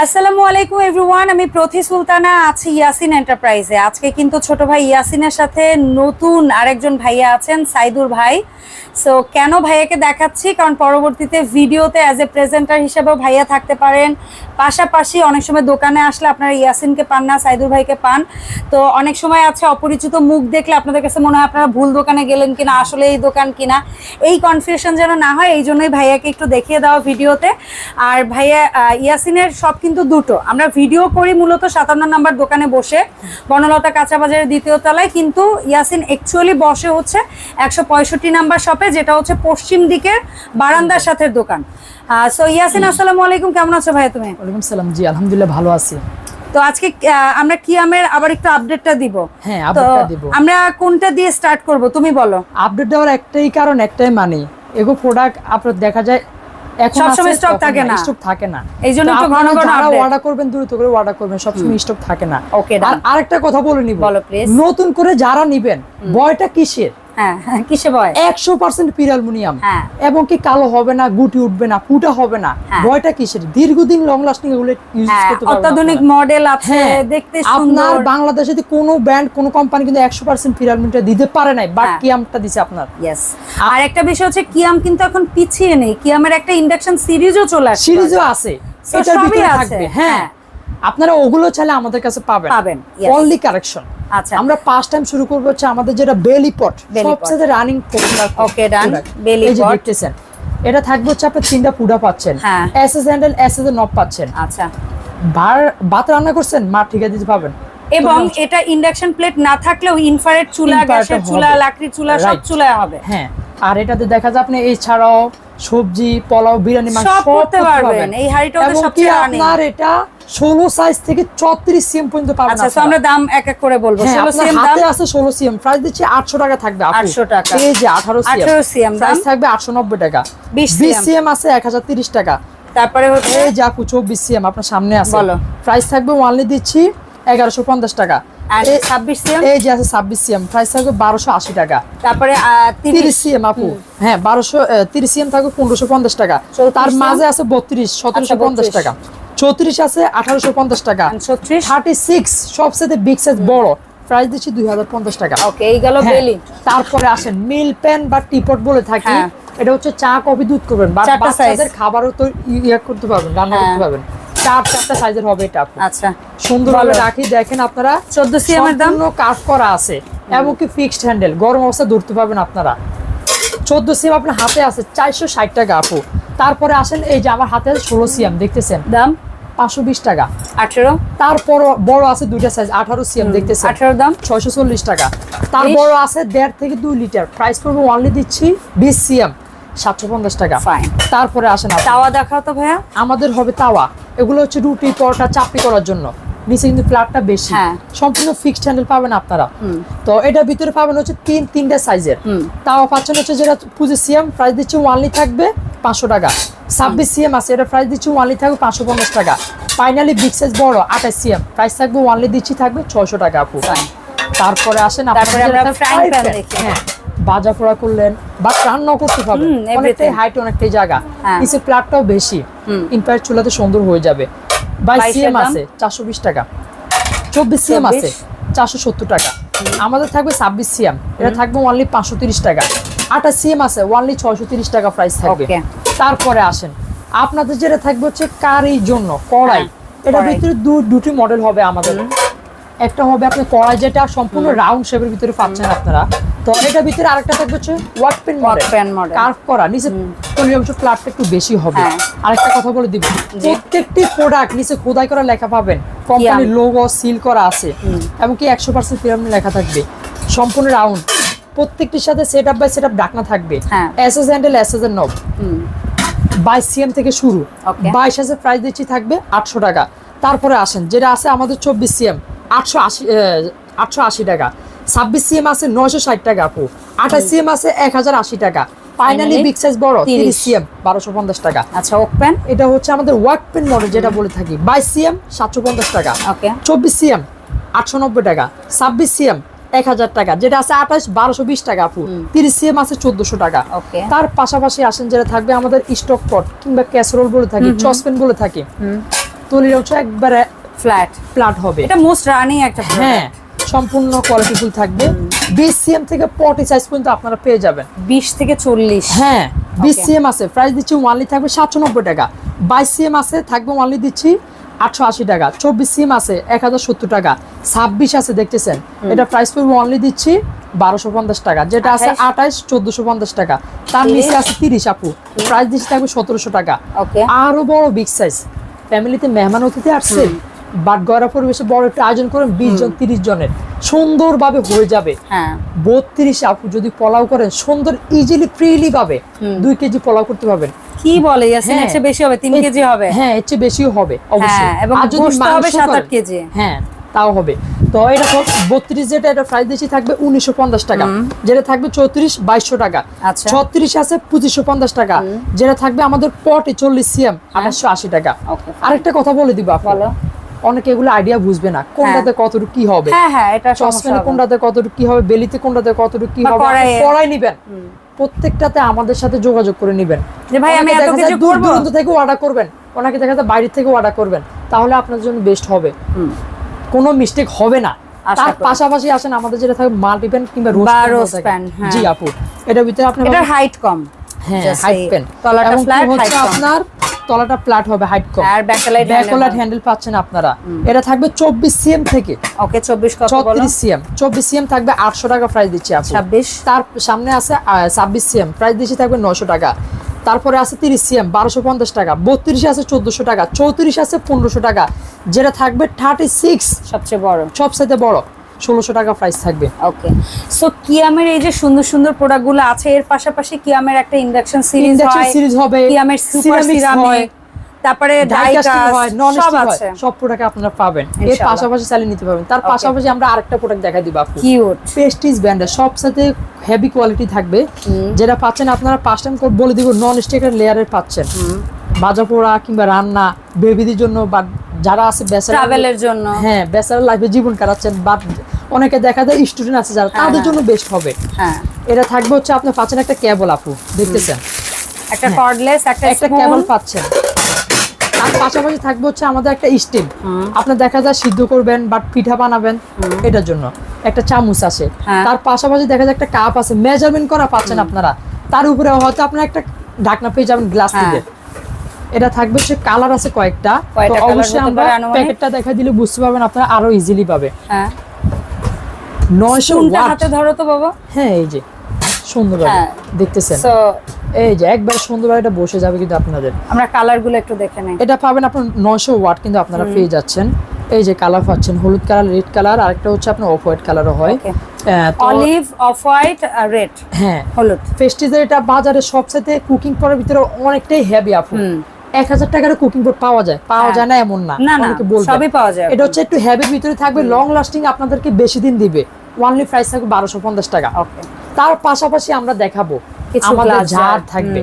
আসসালামু আলাইকুম এভরিওয়ান আমি প্রথি সুলতানা, আছি ইয়াসিন এন্টারপ্রাইজে আজকে কিন্তু ছোট ভাই ইয়াসিনের সাথে নতুন আরেকজন ভাইয়া আছেন, সাইদুর ভাই। সো কেন ভাইয়াকে দেখাচ্ছি? কারণ পরবর্তীতে ভিডিওতে অ্যাজ এ প্রেজেন্টার হিসেবেও ভাইয়া থাকতে পারেন। পাশাপাশি অনেক সময় দোকানে আসলে আপনারা ইয়াসিনকে পান না, সাইদুর ভাইকে পান। তো, অনেক সময় আছে অপরিচিত মুখ দেখলে আপনাদের কাছে মনে হয় আপনারা ভুল দোকানে গেলেন কিনা, আসলে এই দোকান কিনা। এই কনফিউশন যেন না হয়, এই জন্যই ভাইয়াকে একটু দেখিয়ে দেওয়া ভিডিওতে। আর ভাইয়া ইয়াসিনের সব কিন্তু দুটো। আমরা ভিডিও করি মূলত সাতান্ন নাম্বার দোকানে বসে বনলতা কাঁচা বাজারের দ্বিতীয় তলায় কিন্তু ইয়াসিন অ্যাকচুয়ালি বসে হচ্ছে একশো পঁয়ষট্টি নাম্বার শপে যেটা হচ্ছে পশ্চিম দিকের বারান্দার সাথে দোকান। সো ইয়াসিন আসসালামু আলাইকুম কেমন আছো ভাইয়া তুমি? ওয়ালাইকুম সালাম জি আলহামদুলিল্লাহ ভালো আছি। তো আজকে আমরা কিয়ামের আবার একটু আপডেটটা দিব। হ্যাঁ আপডেটটা দিব। আমরা কোনটা দিয়ে স্টার্ট করব তুমি বলো। আপডেট দেওয়ার একটাই কারণ একটাই মানে এগো প্রোডাক্ট আপনার দেখা যায় সবসময় থাকে না। স্টক থাকে না। এই জন্য তো একটু ঘন ঘন অর্ডার করবেন দ্রুত করে অর্ডার করবেন সবসময় স্টক থাকে না। আর আরেকটা কথা বলে নিব। নতুন করে যারা নিবেন বয়টা কিসের? একশো পার্সেন্ট পিরালমুনিয়াম হ্যাঁ। এবং কি কালো হবে না গুটি উঠবে না ফুটা হবে না? হ্যাঁ। কিসের দীর্ঘদিন লং লাস্টিং এগুলো ইউজ হ্যাঁ করতে পারবেন অত্যাধুনিক মডেল আছে দেখতে আপনার বাংলাদেশে কোনো ব্র্যান্ড কোনো কোম্পানি কিন্তু একশো পার্সেন্ট পিরালমিনটা দিতে পারে নাই বাট। কিয়ামটা দিছে আপনার? ইয়েস আর একটা বিষয় হচ্ছে কিয়াম কিন্তু এখন পিছিয়ে নেই। কিয়ামের একটা ইন্ডাকশন সিরিজও চলে আসছে। সিরিজও আছে। এটার ভিতরে থাকবে হ্যাঁ। আপনারা ওগুলো চাইলে আমাদের কাছে পাবেন। পাবেন, অনলি কারেকশন আচ্ছা। আমরা ফার্স্ট টাইম শুরু করব হচ্ছে আমাদের যেটা বেলি পট সবচেয়ে রানিং. Belly এই যে দেখতেছেন এটা থাকবে হচ্ছে আপনি তিনটা পুডা পাচ্ছেন। হ্যাঁ। এসএস হ্যান্ডেল এসএস নব পাচ্ছেন। আচ্ছা। বার ভাত রান্না করছেন? মা ঠিক দিতে পাবেন। এবং এটা ইন্ডাকশন প্লেট না থাকলেও ইনফ্রারেড চুলা গ্যাসের চুলা লাকড়ি চুলা সব চুলায় হবে। হ্যাঁ। আর এটাতে দেখা যায় আপনি এছাড়াও সবজি পোলাও বিরিয়ানি মাংস সব করতে পারবেন। এই হাঁড়িটা ওদের সবচেয়ে running। আপনার এটা ষোলো সাইজ থেকে চৌত্রিশ সিএম পর্যন্ত পাবেন আচ্ছা তো আমরা দাম এক এক করে বলব হ্যাঁ, ষোলো আপনার সিএম দাম হাতে আছে ষোলো সিএম প্রাইস দিচ্ছে আটশো টাকা থাকবে আপু। 800 টাকা। এই যে আঠারো 18 CM দাম। প্রাইস থাকবে আটশো নব্বই টাকা 20 বিশ CM সিএম আছে এক হাজার তিরিশ টাকা তারপরে হচ্ছে এই যে আপু চব্বিশ সিএম আপনার সামনে আছে বলো। প্রাইস থাকবে ওয়ানলি দিচ্ছি এগারোশো পঞ্চাশ টাকা আর এই- ছাব্বিশ সিএম? এই যে আছে ছাব্বিশ সিএম। প্রাইস থাকবে বারোশো আশি টাকা। তারপরে সিএম আপু। হ্যাঁ বারোশো তিরিশ সিএম থাকবে পনেরোশো পঞ্চাশ টাকা। তার মাঝে আছে বত্রিশ সতেরোশো আচ্ছা, পঞ্চাশ 32 টাকা। চৌত্রিশ আছে আঠারোশো পঞ্চাশ টাকা। ছত্রিশ। থার্টি সিক্স সবচেয়ে বিগ সাইজ বড়। প্রাইস দিচ্ছি দুই হাজার পঞ্চাশ টাকা। ওকে এই গেল হ্যাঁ, বেলি তারপরে আসেন মিল প্যান বা টিপট বলে থাকি। হ্যাঁ। এটা হচ্ছে চা কফি দুধ করবেন। বা বাচ্চাদের খাবারও তো ইয়ে করতে পারবেন রান্না। করতে পারবেন। চার চারটা সাইজের হবে এটা আচ্ছা। সুন্দর বলো। রাখি দেখেন আপনারা 14 CM এর দাম? কাজ করা আছে। এমনকি ফিক্সড হ্যান্ডেল গরম অবস্থা ধরতে পারবেন আপনারা। চোদ্দ সিএম আপনার হাতে আছে চারশো ষাট টাকা আপু। তারপরে আসেন এই যে আমার হাতে আছে ষোলো সিএম দেখতেছেন? দাম? পাঁচশো বিশ টাকা। আঠেরো? তারপর বড় আছে দুইটা সাইজ আঠারো সিএম দেখতেছেন? আঠেরো দাম? ছয়শো চল্লিশ টাকা। তার বড় আছে দেড় থেকে দুই লিটার প্রাইস পড়বে অনলি দিচ্ছি বিশ সিএম সাতশো পঞ্চাশ টাকা। Fine. তারপরে আসেন। তাওয়া দেখাও তো ভাইয়া। আমাদের হবে তাওয়া। এগুলো হচ্ছে রুটি পরোটা চাপড়ি করার জন্য। নিচে কিন্তু ফ্ল্যাটটা বেশি। হ্যাঁ। সম্পূর্ণ ফিক্সড হ্যান্ডেল পাবেন আপনারা। তো এটার ভিতরে পাবেন হচ্ছে তিন তিনটা সাইজের তাওয়া পাচ্ছেন হচ্ছে যেটা পুজো সিএম প্রাইস দিচ্ছে ওয়ানলি থাকবে পাঁচশো টাকা। ছাব্বিশ সিএম আছে এটা প্রাইস দিচ্ছে ওয়ানলি থাকবে পাঁচশো পঞ্চাশ টাকা। ফাইনালি বিগ সাইজ বড় আঠাশ সিএম প্রাইস থাকবে ওয়ানলি দিচ্ছি থাকবে ছয়শো টাকা আপু। তারপরে আসেন আপনাদের ভাজা পোড়া করলেন বা রান্নাও করতে পারবেন। অনেকটাই হাইট অনেকটাই জায়গা। হ্যাঁ। নিচে প্লাটটাও বেশি। ইনফ্রারেড চুলাতে সুন্দর হয়ে যাবে। বাইশের সিএম আছে চারশো বিশ টাকা। চব্বিশ সিএম আছে চারশো সত্তর টাকা। আমাদের থাকবে ছাব্বিশ সিএম এটা থাকবে ওনলি পাঁচশো তিরিশ টাকা। আঠাশ সিএম আছে ওনলি ছয়শো তিরিশ টাকা প্রাইস থাকবে। তারপরে আসেন। আপনাদের যেটা থাকবে হচ্ছে কারির জন্য কড়াই। হ্যাঁ, এটার ভিতরে দু দুটি মডেল হবে আমাদের। একটা হবে আপনি কড়াই যেটা সম্পূর্ণ রাউন্ড শেপের ভিতরে পাচ্ছেন আপনারা। তো এটার ভিতরে আরেকটা থাকবে হচ্ছে watt pen Work model pen model। Curve করা নিচে পনেরো অংশ ফ্ল্যাটটা একটু বেশি হবে। হ্যাঁ। আরেকটা কথা বলে দিব প্রত্যেকটি প্রোডাক্ট নিচে খোদাই করা লেখা পাবেন। কোম্পানির লোগো সিল করা আছে। এমনকি একশো পার্সেন্ট পিরামিড লেখা থাকবে। সম্পূর্ণ রাউন্ড প্রত্যেকটির সাথে set up by set up ডাকনা থাকবে। হ্যাঁ। এসএস হ্যান্ডেল এসএস এর নব বাইশ সিএম থেকে শুরু। বাইশ হাজার প্রাইস দিচ্ছি থাকবে আটশো টাকা। তারপরে আসেন যেটা আছে আমাদের চব্বিশ সিএম আটশো আশি আটশো আশি টাকা। ছাব্বিশ সিএম আছে নয়শো ষাট টাকা আপু। আঠাশ সিএম আছে এক হাজার আশি টাকা। ফাইনালি বিগ সাইজ বড় তিরিশ সিএম বারোশো পঞ্চাশ টাকা। আচ্ছা ওপেন এটা হচ্ছে আমাদের ওয়ার্ক পেন মডেল যেটা বলে থাকি। বাইশ সিএম সাতশো পঞ্চাশ টাকা। ওকে চব্বিশ সিএম আটশো নব্বই টাকা। ছাব্বিশ সিএম এক হাজার টাকা। যেটা আছে আঠাশ বারোশো বিশ টাকা আপু। তিরিশ সিএম আছে চোদ্দশো টাকা. তার পাশাপাশি আসেন যেটা থাকবে আমাদের স্টক পট কিংবা ক্যাসরোল বলে থাকি চসপেন বলে থাকি। তলির অংশ একবারে ফ্ল্যাট প্লাট হবে। এটা মোস্ট রানিং একটা হ্যাঁ। সম্পূর্ণ কোয়ালিটি ফুল থাকবে। বিশ সিএম থেকে পটি সাইজ পর্যন্ত আপনারা পেয়ে যাবেন। বিশ থেকে চল্লিশ। হ্যাঁ বিশ সিএম আছে। প্রাইস দিচ্ছি ওয়ানলি থাকবে সাতশো নব্বই টাকা। বাইশ সিএম আছে থাকবে ওয়ানলি দিচ্ছি আটশো আশি টাকা। চব্বিশ সিএম আছে এক হাজার সত্তর টাকা। ছাব্বিশ আছে দেখতেছেন? এটা প্রাইস পড়বে ওয়ানলি দিচ্ছি বারোশো পঞ্চাশ টাকা। যেটা আছে আঠাইশ? চোদ্দশো পঞ্চাশ টাকা। তার নিচে আছে তিরিশ আপু। প্রাইস দিচ্ছি থাকবে সতেরোশো টাকা। আরও বড় বিগ সাইজ ফ্যামিলিতে মেহমান অতিথি আসছে। বাট গড়া পরিবেশে বড় একটা আয়োজন করেন বিশ জন তিরিশ জনের। সুন্দরভাবে হয়ে যাবে। হ্যাঁ। বত্রিশ আপু যদি পোলাও করেন সুন্দর ইজিলি ফ্রিলি পাবে। দুই কেজি পোলাও করতে পারবেন। কি বলে ইয়াসিন? হ্যাঁ। এর চেয়ে বেশি হবে কেজি হবে? হ্যাঁ এর চেয়ে বেশিও হবে অবশ্যই। হ্যাঁ, এবং গোশত হবে মাংস সাত আট করেন- কেজি। হ্যাঁ তাও হবে। তো এটা বত্রিশ যেটা এটা থাকবে উনিশশো পঞ্চাশ টাকা। যেটা থাকবে চৌত্রিশ বাইশশো টাকা। আচ্ছা। ছত্রিশ আছে পঁচিশশো পঞ্চাশ টাকা। যেটা থাকবে আমাদের পটে চল্লিশ সিএম আঠাশশো আশি টাকা। আরেকটা কথা বলে দিবা বলো। অনেকে এগুলো আইডিয়া বুঝবে না। কোনটাতে কতটুকু কি হবে? হ্যাঁ হ্যাঁ এটা সসপ্যানে কোনটাতে কতটুকু কি হবে? বেলিতে কোনটাতে কতটুকু কি হবে। নিবেন। প্রত্যেকটাতে আমাদের সাথে যোগাযোগ করে নিবেন। ভাই আমি এত কিছু যায় দূর থেকে অর্ডার করবেন। ওনাকে দেখা যায় বাইরে থেকে অর্ডার করবেন। তাহলে আপনার জন্য বেস্ট হবে। কোনো মিস্টেক হবে না। তার পাশাপাশি আসেন আমাদের যেটা থাকে মাল্টি প্যান কিংবা রোজ প্যান হ্যাঁ। জি আপু। এটার ভিতরে আপনি এটার হাইট কম। হ্যাঁ হাইট প্যান তলাটা ফ্ল্যাট হাইট আপনার তলাটা ফ্ল্যাট হবে হাইট কম। আর ব্যাকলাইট ব্যাকলাইট হ্যান্ডেল পাচ্ছেন আপনারা। এটা থাকবে চব্বিশ সিএম থেকে। ওকে 24 কত বলো? ছত্রিশ সিএম চব্বিশ সিএম থাকবে আটশো টাকা প্রাইস দিচ্ছি আপু। 26 তার সামনে আছে ছাব্বিশ সিএম প্রাইস দিচ্ছি থাকবে নশো টাকা। তারপরে আছে তিরিশ সিএম বারোশো পঞ্চাশ টাকা। বত্রিশে আছে চোদ্দশো টাকা। চৌত্রিশ আছে পনেরোশো টাকা। যেটা থাকবে থার্টি সিক্স সবচেয়ে বড়। সবচেয়ে বড়। ষোলোশো টাকা প্রাইস থাকবে। ওকে সো কিয়ামের এই যে সুন্দর সুন্দর প্রোডাক্টগুলো আছে এর পাশাপাশি কিয়ামের একটা ইন্ডাকশন সিরিজ হয় সিরিজ হবে কিয়ামের সুপার সিরামিক তারপরে সব আছে। সব প্রোডাক্ট আপনারা পাবেন। এর পাশাপাশি চালিয়ে নিতে পারবেন। তার পাশাপাশি আমরা আরেকটা প্রোডাক্ট দিব আপু কিউট পেস্টিজ ব্র্যান্ডের সব সাথে হেভি কোয়ালিটি থাকবে। যেটা পাচ্ছেন আপনারা পাঁচ টাইম কোড বলে দিব নন স্টিকের লেয়ারের পাচ্ছেন। ভাজা পোড়া কিংবা রান্না বেবিদের জন্য বা যারা আছে ট্রাভেলের জন্য। হ্যাঁ বেচারা লাইফে জীবন কাটাচ্ছেন বা অনেকে দেখা যায় স্টুডেন্ট আছে যারা তাদের হ্যাঁ। জন্য বেস্ট হবে। হ্যাঁ। এটা থাকবে হচ্ছে আপনার পাচ্ছেন একটা কেবল আপু দেখতেছেন? একটা কর্ডলেস একটা একটা কেবল পাচ্ছেন। তার পাশাপাশি থাকবে হচ্ছে আমাদের একটা স্টিম আপনার দেখা যায় সিদ্ধ করবেন বা পিঠা বানাবেন এটার জন্য। একটা চামচ আছে। হ্যাঁ। তার পাশাপাশি দেখা যায় একটা কাপ আছে। মেজারমেন্ট করা পাচ্ছেন আপনারা। তার উপরে হয়তো আপনার একটা ঢাকনা পেয়ে যাবেন গ্লাস হ্যাঁ। থেকে। এটা থাকবে হচ্ছে কালার আছে কয়েকটা। অবশ্যই আমরা প্যাকেটটা দেখা দিলে বুঝতে পারবেন আপনারা আরও ইজিলি পাবে। নয়শো ওয়াট হাতে ধরো তো বাবা। হ্যাঁ এই যে সুন্দরভাবে হ্যাঁ। দেখতেছেন? এই যে একবার সুন্দরভাবে এটা বসে যাবে কিন্তু আপনাদের। আমরা কালারগুলো একটু দেখে নেই। এটা পাবেন আপনার নয়শো ওয়াট কিন্তু আপনারা পেয়ে যাচ্ছেন। এই যে কালার পাচ্ছেন হলুদ কালার রেড কালার আরেকটা হচ্ছে আপনার অফ হোয়াইট কালারও হয়. অলিভ অফ হোয়াইট আর রেড হ্যাঁ। হলুদ। ফেস্টিজের এটা বাজারে সবচেয়ে কুকিং পরের ভিতরে অনেকটাই হেভি আপু এক হাজার টাকার কুকিং বোর্ড পাওয়া যায়। পাওয়া হ্যাঁ। যায় না এমন না। সবই পাওয়া যায় এটা হচ্ছে একটু হেভির ভিতরে থাকবে লং লাস্টিং আপনাদেরকে বেশি দিন দিবে। ওয়ানলি প্রাইস থাকবে বারোশো পঞ্চাশ টাকা। তার পাশাপাশি আমরা দেখাবো আমাদের ঝাড় থাকবে।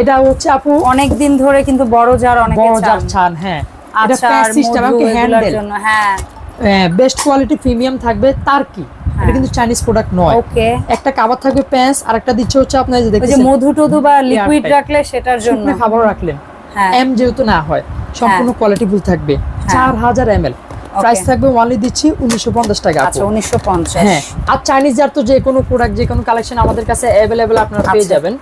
এটা হচ্ছে আপু অনেক দিন ধরে কিন্তু বড় জার অনেকে বড় জার ছান হ্যাঁ। এটা প্যাচ সিস্টেম এগুলোর হ্যান্ডেল জন্য হ্যাঁ। বেস্ট কোয়ালিটি প্রিমিয়াম থাকবে। তার কি? এটা কিন্তু চাইনিজ প্রোডাক্ট নয়। ওকে একটা কাবার থাকবে প্যাঁচ আর একটা দিচ্ছে হচ্ছে আপনার এই যে যে মধু টধু বা লিকুইড রাখলে সেটার জন্য। খাবার রাখলেন। হ্যাঁ। এম যেহেতু না হয় সম্পূর্ণ কোয়ালিটি ফুল থাকবে। চার হাজার এম এল প্রাইস থাকবে ওয়ানলি দিচ্ছি উনিশশো পঞ্চাশ টাকা আচ্ছা উনিশশো পঞ্চাশ। হ্যাঁ আর চাইনিজ যার তো যে কোনো প্রোডাক্ট যে কোনো কালেকশন আমাদের কাছে অ্যাভেলেবেল আপনারা পেয়ে আচ্ছা। যাবেন।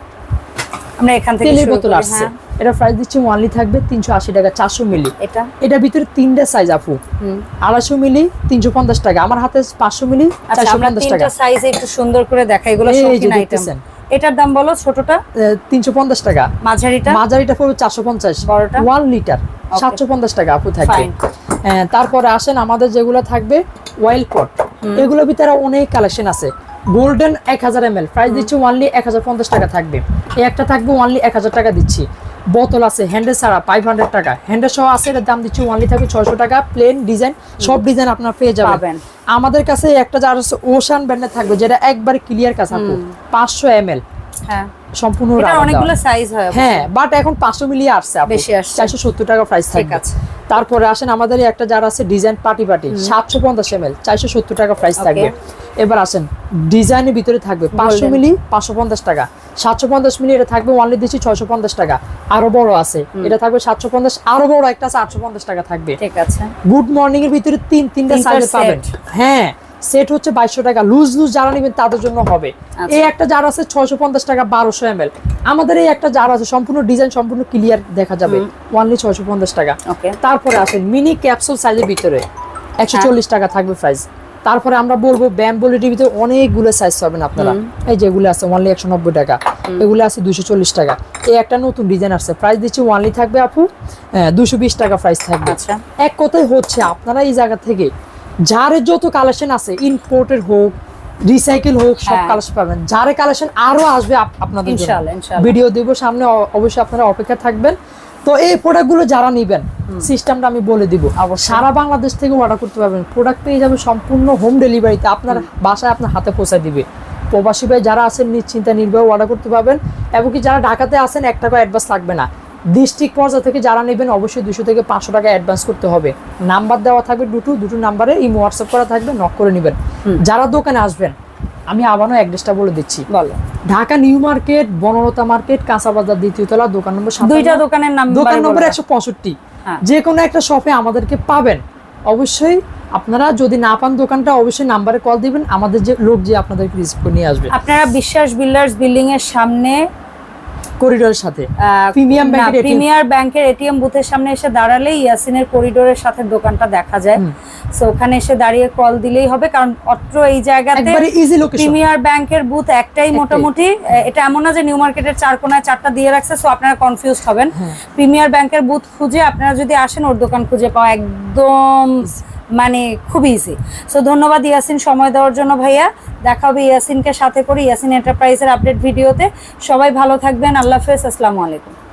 আমরা এখান থেকে তেলের বোতল আসছে। হ্যাঁ। এটা প্রাইস দিচ্ছি ওয়ানলি থাকবে তিনশো আশি টাকা চারশো মিলি। এটা? এটার ভিতরে তিনটা সাইজ আপু। হুম। আড়াইশো মিলি তিনশো পঞ্চাশ টাকা। আমার হাতে পাঁচশো মিলি আচ্ছা চারশো আমরা পঞ্চাশ টাকা। তিনটা সাইজে একটু সুন্দর করে দেখাই। এগুলো এই যে আইটেম। এটার দাম বলো ছোটটা? তিনশো পঞ্চাশ টাকা। মাঝারিটা? মাঝারিটা পড়বে চারশো পঞ্চাশ। বড়টা? One litre. সাতশো পঞ্চাশ টাকা আপু থাকবে। হ্যাঁ, তারপরে আসেন আমাদের যেগুলো থাকবে ওয়াইল্ড পট এগুলোর ভিতরে অনেক কালেকশন আছে। গোল্ডেন এক হাজার এম এল। প্রাইস দিচ্ছি ওয়ানলি এক হাজার পঞ্চাশ টাকা থাকবে। এই একটা থাকবে ওয়ানলি এক হাজার টাকা দিচ্ছি। বোতল আছে হ্যান্ডেল ছাড়া ফাইভ হান্ড্রেড টাকা। হ্যান্ডেল সহ আছে এটার দাম দিচ্ছি ওয়ানলি থাকবে ছয়শো টাকা। প্লেন ডিজাইন সব ডিজাইন আপনার পেয়ে যাবেন। আমাদের কাছে একটা যার আছে ওশান ব্র্যান্ডের থাকবে যেটা একবার ক্লিয়ার কাছে পাঁচশো এম এল হ্যাঁ। সম্পূর্ণ এটা অনেকগুলো সাইজ হয় হ্যাঁ বাট এখন পাঁচশো মিলিয়ে আসছে বেশি আসছে। চারশো সত্তর টাকা প্রাইস ঠিক থাকবে। আছে। তারপরে আসেন আমাদের একটা যারা আছে ডিজাইন পার্টি পার্টি সাতশো পঞ্চাশ এম এল চারশো সত্তর টাকা প্রাইস. থাকবে। এবার আসেন ডিজাইনের ভিতরে থাকবে পাঁচশো Golden. মিলি পাঁচশো পঞ্চাশ টাকা। সাতশো পঞ্চাশ মিলি এটা থাকবে ওয়ানলি দিচ্ছি ছয়শো পঞ্চাশ টাকা। আরও বড় আছে। এটা থাকবে সাতশো পঞ্চাশ আরও বড় একটা আছে আটশো পঞ্চাশ টাকা থাকবে। ঠিক আছে। গুড মর্নিং এর ভিতরে তিন তিনটা সাইজে। পাবেন। হ্যাঁ সেট হচ্ছে বাইশশো টাকা। লুজ লুজ যারা নেবেন তাদের জন্য হবে। আচ্ছা। এই একটা যার আছে ছয়শো পঞ্চাশ টাকা বারোশো এম আমাদের এই একটা যার আছে সম্পূর্ণ ডিজাইন সম্পূর্ণ ক্লিয়ার দেখা যাবে। ওয়ানলি ছয়শো পঞ্চাশ টাকা। তারপরে আসেন মিনি ক্যাপসুল সাইজের ভিতরে। একশো চল্লিশ টাকা থাকবে প্রাইস তারপরে আমরা বলব ব্যাম্বোলিটির ভিতরে অনেকগুলো সাইজ পাবেন আপনারা। এই যেগুলো আছে ওয়ানলি একশো নব্বই টাকা। এগুলো আছে দুশো চল্লিশ টাকা। এই একটা নতুন ডিজাইন আসছে। প্রাইস দিচ্ছি ওয়ানলি থাকবে আপু দুশো বিশ টাকা প্রাইস থাকবে। আচ্ছা। এক কথাই হচ্ছে আপনারা এই জায়গা থেকে যারে যত কালেকশন আছে ইম্পোর্টের হোক রিসাইকেল হোক সব হ্যাঁ। কালেকশন পাবেন। যারে কালেকশন আরও আসবে আপনাদের। ভিডিও দেব সামনে অবশ্যই আপনারা অপেক্ষা থাকবেন। তো এই প্রোডাক্টগুলো যারা নেবেন সিস্টেমটা আমি বলে দিব। সারা বাংলাদেশ থেকে অর্ডার করতে পারবেন। প্রোডাক্ট পেয়ে যাবে সম্পূর্ণ হোম ডেলিভারিতে আপনার বাসায় আপনার হাতে পৌঁছে দিবে। প্রবাসী ভাই যারা আছেন নিশ্চিন্তা নির্ভয়ে অর্ডার করতে পারবেন। এমনকি যারা ঢাকাতে আছেন এক টাকা অ্যাডভান্স লাগবে না। ডিস্ট্রিক্ট পর্যায়ে থেকে যারা নেবেন অবশ্যই দুশো থেকে পাঁচশো টাকা অ্যাডভান্স করতে হবে। নাম্বার দেওয়া থাকবে দুটো দুটো নাম্বারে ইমো হোয়াটসঅ্যাপ করা থাকবে নক করে নেবেন। যারা দোকানে আসবেন আমি আবারও অ্যাড্রেসটা বলে দিচ্ছি। বলো। Dhaka new market Bonolota market কাঁচা বাজার দ্বিতীয় তলা দোকান নম্বর। দুইটা দোকানের নাম দোকান নম্বর একশো পঁয়ষট্টি। হ্যাঁ। যে কোনো একটা শপে আমাদেরকে পাবেন। অবশ্যই আপনারা যদি না পান দোকানটা অবশ্যই নাম্বারে কল দিবেন। আমাদের যে লোক যে আপনাদেরকে রিসিভ করে নিয়ে আসবে। আপনারা বিশ্বাস বিল্ডার্স বিল্ডিং এর সামনে করিডোরের সাথে। এর ATM প্রিমিয়ার ব্যাংকের এটিএম বুথের সামনে এসে দাঁড়ালে ইয়াসিনের করিডোরের সাথে দোকানটা দেখা যায়। সো ওখানে এসে দাঁড়িয়ে কল দিলেই হবে কারণ অত্র এই জায়গাতে প্রিমিয়ার ব্যাংকের বুথ একটাই মোটামুটি। এটা এমন না যে নিউ মার্কেটের চার কোনায় চারটা দিয়ে রাখছে সো আপনারা কনফিউজ হবেন। হ্যাঁ। প্রিমিয়ার ব্যাংকের বুথ খুঁজে আপনারা যদি আসেন ওর দোকান খুঁজে পাওয়া একদম মানে খুব ইজি সো ধন্যবাদ ইয়াসিন সময় দেওয়ার জন্য ভাইয়া। দেখা হবে ইয়াসিনকে সাথে করে ইয়াসিন এন্টারপ্রাইজের আপডেট ভিডিওতে। সবাই ভালো থাকবেন। আল্লাহ হাফেজ। আসসালামু আলাইকুম।